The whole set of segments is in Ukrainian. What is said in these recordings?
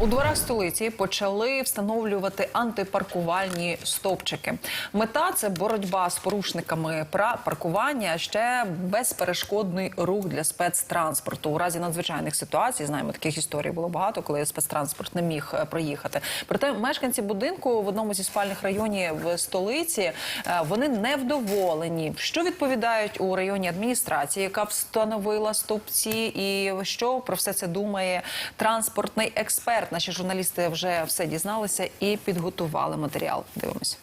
У дворах столиці почали встановлювати антипаркувальні стовпчики. Мета це боротьба з порушниками паркування, ще безперешкодний рух для спецтранспорту. У разі надзвичайних ситуацій знаємо, таких історій було багато, коли спецтранспорт не міг е, проїхати. Проте мешканці будинку в одному зі спальних районів в столиці е, вони невдоволені. Що відповідають у районній адміністрації, яка встановила стовпці, і що про все це думає транспортний експерт. Наші журналісти вже все дізналися і підготували матеріал. Дивимося.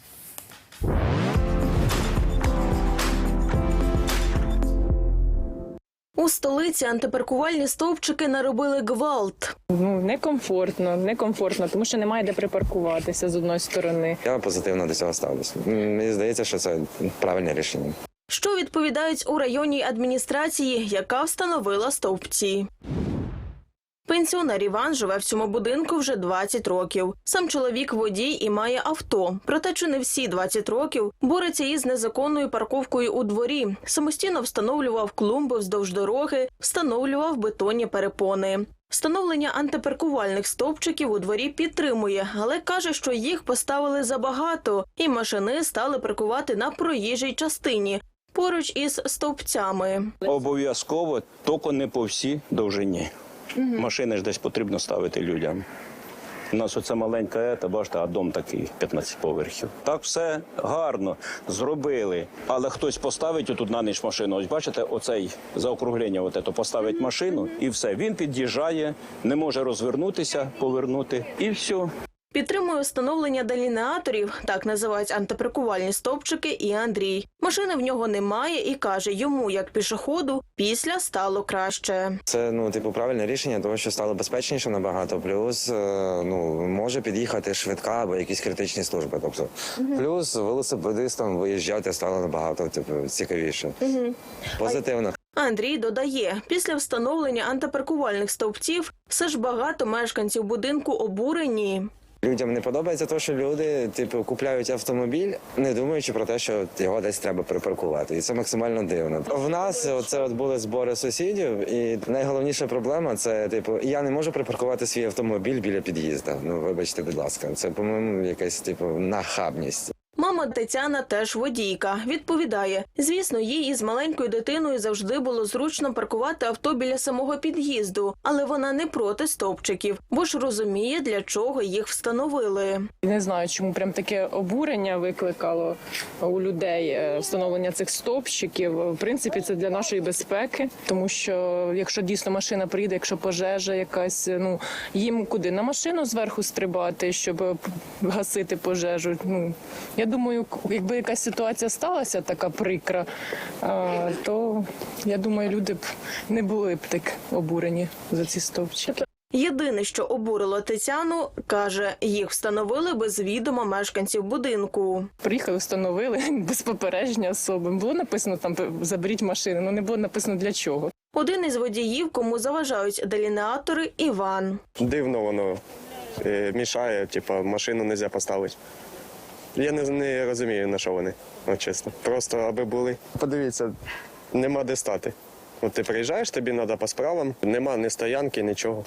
У столиці антипаркувальні стовпчики наробили гвалт. Ну некомфортно, некомфортно, тому що немає де припаркуватися з одної сторони. Я позитивно до цього ставлюся. Мені здається, що це правильне рішення. Що відповідають у районній адміністрації, яка встановила стовпці. Пенсіонер Іван живе в цьому будинку вже 20 років. Сам чоловік водій і має авто. Проте чи не всі 20 років бореться із незаконною парковкою у дворі. Самостійно встановлював клумби вздовж дороги, встановлював бетонні перепони. Встановлення антипаркувальних стовпчиків у дворі підтримує, але каже, що їх поставили забагато, і машини стали паркувати на проїжджій частині поруч із стовпцями. Обов'язково, тільки не по всій довжині. Машини ж десь потрібно ставити людям. У нас оце маленька ета, бачите, а дом такий 15 поверхів. Так все гарно зробили. Але хтось поставить отут на ніч машину. Ось бачите, оцей заокруглення, от ето, поставить машину і все. Він під'їжджає, не може розвернутися, повернути, і все. Підтримує встановлення делінеаторів, так називають антипаркувальні стовпчики, і Андрій. Машини в нього немає і каже, йому, як пішоходу, після стало краще. Це ну, типу, правильне рішення, тому що стало безпечніше набагато. Плюс е, ну може під'їхати швидка або якісь критичні служби. Тобто, плюс велосипедистам виїжджати стало набагато типу, цікавіше. Позитивно. Андрій додає, після встановлення антипаркувальних стовпців все ж багато мешканців будинку обурені. Людям не подобається те, що люди типу купляють автомобіль, не думаючи про те, що його десь треба припаркувати, і це максимально дивно. В нас це от були збори сусідів, і найголовніша проблема це типу, я не можу припаркувати свій автомобіль біля під'їзду. Ну вибачте, будь ласка, це по-моєму якась типу нахабність. Мама Тетяна теж водійка. Відповідає, звісно, їй із маленькою дитиною завжди було зручно паркувати авто біля самого під'їзду, але вона не проти стовпчиків, бо ж розуміє, для чого їх встановили. Не знаю, чому прям таке обурення викликало у людей е, встановлення цих стовпчиків. В принципі, це для нашої безпеки, тому що якщо дійсно машина приїде, якщо пожежа якась, ну їм куди на машину зверху стрибати, щоб е, гасити пожежу. Ну я думаю, якби якась ситуація сталася така прикра, то я думаю, люди б не були б так обурені за ці стовпчики. Єдине, що обурило Тетяну, каже, їх встановили без відома мешканців будинку. Приїхали, встановили без попередження особи. Було написано там заберіть машину, але не було написано для чого. Один із водіїв, кому заважають делінеатори, Іван. Дивно воно е, мішає, типу, машину не можна поставити. Я не, не розумію, на що вони, от чесно. Просто аби були. Подивіться, нема де стати. От ти приїжджаєш, тобі треба по справам, нема ні стоянки, нічого.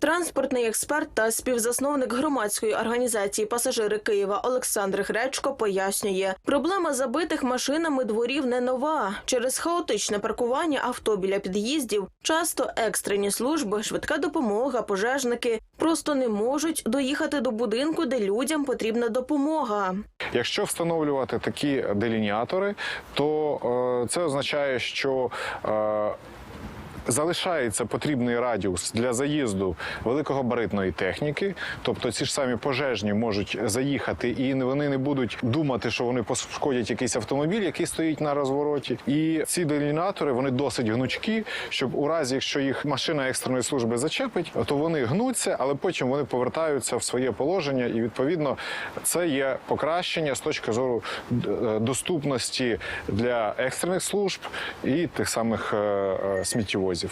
Транспортний експерт та співзасновник громадської організації Пасажири Києва Олександр Гречко пояснює, проблема забитих машинами дворів не нова. Через хаотичне паркування авто біля під'їздів часто екстрені служби, швидка допомога, пожежники просто не можуть доїхати до будинку, де людям потрібна допомога. Якщо встановлювати такі делініатори, то е, це означає, що е, Залишається потрібний радіус для заїзду великогабаритної техніки, тобто ці ж самі пожежні можуть заїхати, і вони не будуть думати, що вони пошкодять якийсь автомобіль, який стоїть на розвороті. І ці делінатори вони досить гнучкі, щоб у разі, якщо їх машина екстреної служби зачепить, то вони гнуться, але потім вони повертаються в своє положення, і відповідно це є покращення з точки зору е, доступності для екстрених служб і тих самих е, е.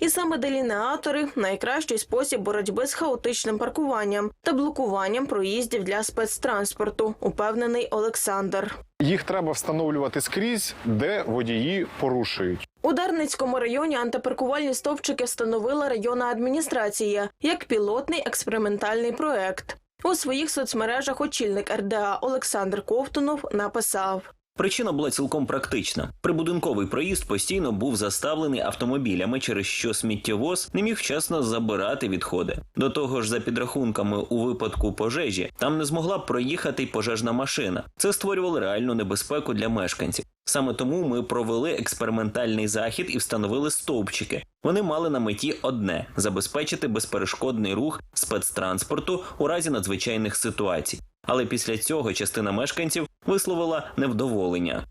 І саме делінеатори найкращий спосіб боротьби з хаотичним паркуванням та блокуванням проїздів для спецтранспорту, упевнений Олександр. Їх треба встановлювати скрізь, де водії порушують. У Дарницькому районі антипаркувальні стовпчики встановила районна адміністрація як пілотний експериментальний проект. У своїх соцмережах очільник РДА Олександр Ковтунов написав. Причина була цілком практична. Прибудинковий проїзд постійно був заставлений автомобілями, через що сміттєвоз не міг вчасно забирати відходи. До того ж, за підрахунками у випадку пожежі, там не змогла проїхати й пожежна машина. Це створювало реальну небезпеку для мешканців. Саме тому ми провели експериментальний захід і встановили стовпчики. Вони мали на меті одне забезпечити безперешкодний рух спецтранспорту у разі надзвичайних ситуацій. Але після цього частина мешканців висловила невдоволення.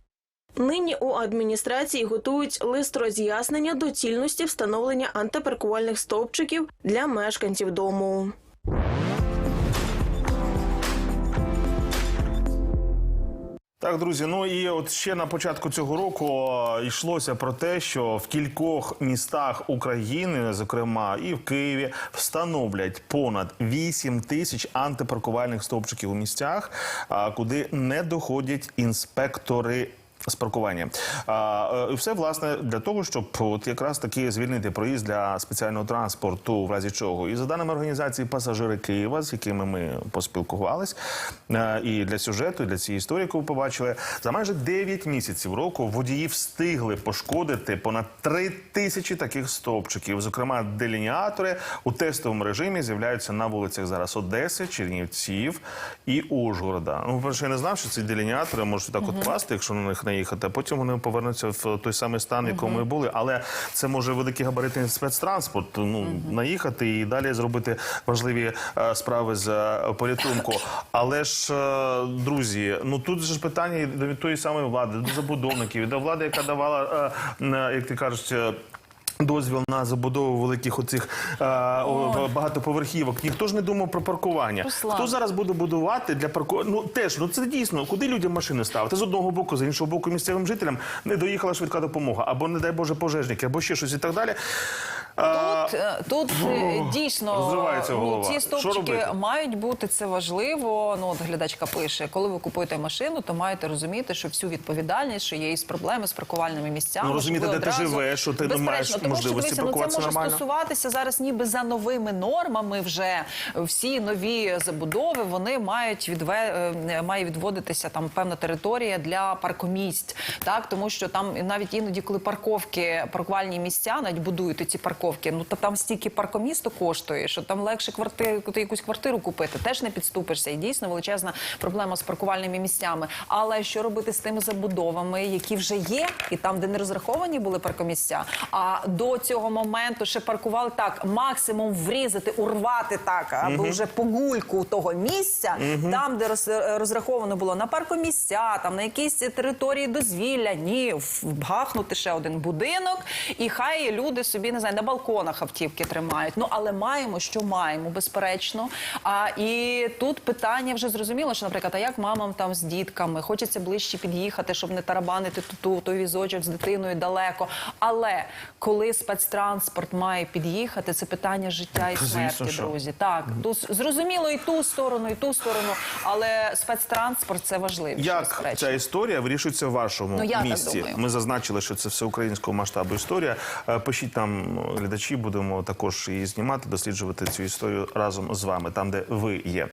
Нині у адміністрації готують лист роз'яснення доцільності встановлення антипаркувальних стовпчиків для мешканців дому. Так, друзі, ну і от ще на початку цього року йшлося про те, що в кількох містах України, зокрема і в Києві, встановлять понад 8 тисяч антипаркувальних стовпчиків у місцях, куди не доходять інспектори. З паркування а, е, і все власне для того, щоб от якраз таки звільнити проїзд для спеціального транспорту, в разі чого. І за даними організації пасажири Києва, з якими ми поспілкувались, е, і для сюжету, і для цієї історії, яку ви побачили, за майже 9 місяців року водії встигли пошкодити понад 3 тисячі таких стовпчиків. Зокрема, делініатори у тестовому режимі з'являються на вулицях зараз Одеси, Чернівців і Ужгорода. Ну, перше, я не знав, що ці делініатори можуть так от пасти, якщо на них наїхати. а Потім вони повернуться в той самий стан, в якому і були. Але це може великий габаритний спецтранспорт. Ну наїхати і далі зробити важливі е, справи з е, порятунку. Але ж е, друзі, ну тут ж питання до тої самої влади, до забудовників, до влади, яка давала, як ти кажеш. Дозвіл на забудову великих оцих е, о, багатоповерхівок. Ніхто ж не думав про паркування. Руслан. Хто зараз буде будувати для парку... Ну теж ну це дійсно. Куди людям машини ставити? З одного боку, з іншого боку, місцевим жителям не доїхала швидка допомога, або не дай Боже пожежники, або ще щось і так далі. Тут, е, тут е, дійсно ну, ці стовпчики мають бути це важливо. Ну от глядачка пише, коли ви купуєте машину, то маєте розуміти, що всю відповідальність, що є із проблеми з паркувальними місцями. Ну, розуміти, де ти живеш, що ти не маєш тому можливості що, дивіться, ну, Це може нормально. стосуватися зараз, ніби за новими нормами. Вже всі нові забудови вони мають відве... е, має відводитися там певна територія для паркомісць. Так тому що там навіть іноді, коли парковки, паркувальні місця, навіть будують ці парковки, ну то там стільки паркомісто коштує, що там легше квартиру, якусь квартиру купити, теж не підступишся. І дійсно величезна проблема з паркувальними місцями. Але що робити з тими забудовами, які вже є, і там, де не розраховані були паркомісця, а до цього моменту ще паркували так, максимум врізати, урвати так, або вже погульку того місця, там, де роз- розраховано було на паркомісця, там на якісь території дозвілля. Ні, вгахнути ще один будинок, і хай люди собі не знаю, на балконах автівки тримають. Ну але маємо, що маємо, безперечно. А і тут питання вже зрозуміло, що, наприклад, а як мамам там з дітками хочеться ближче під'їхати, щоб не тарабанити ту, той візочок з дитиною далеко. Але коли спецтранспорт має під'їхати, це питання життя і смерті, друзі. Так, тут зрозуміло і ту сторону, і ту сторону, але спецтранспорт це важливо. Як ця історія вирішується в вашому Ну, я так місті? думаю. Ми зазначили, що це всеукраїнського масштабу історія. Е, Пишіть нам глядачі, будемо також її знімати, досліджувати цю історію разом з вами, там де ви є.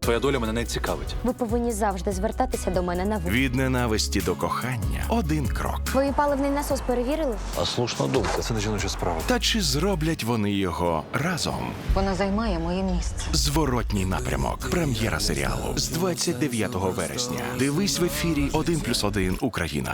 Твоя доля мене не цікавить. Ви повинні завжди звертатися до мене на ви. Від ненависті до кохання один крок. Твій паливний насос перевірили? А слушна думка. Це не жіноча справа. Та чи зроблять вони його разом? Вона займає моє місце. Зворотній напрямок. Прем'єра серіалу з 29 вересня. Дивись в ефірі 1+,1 Україна.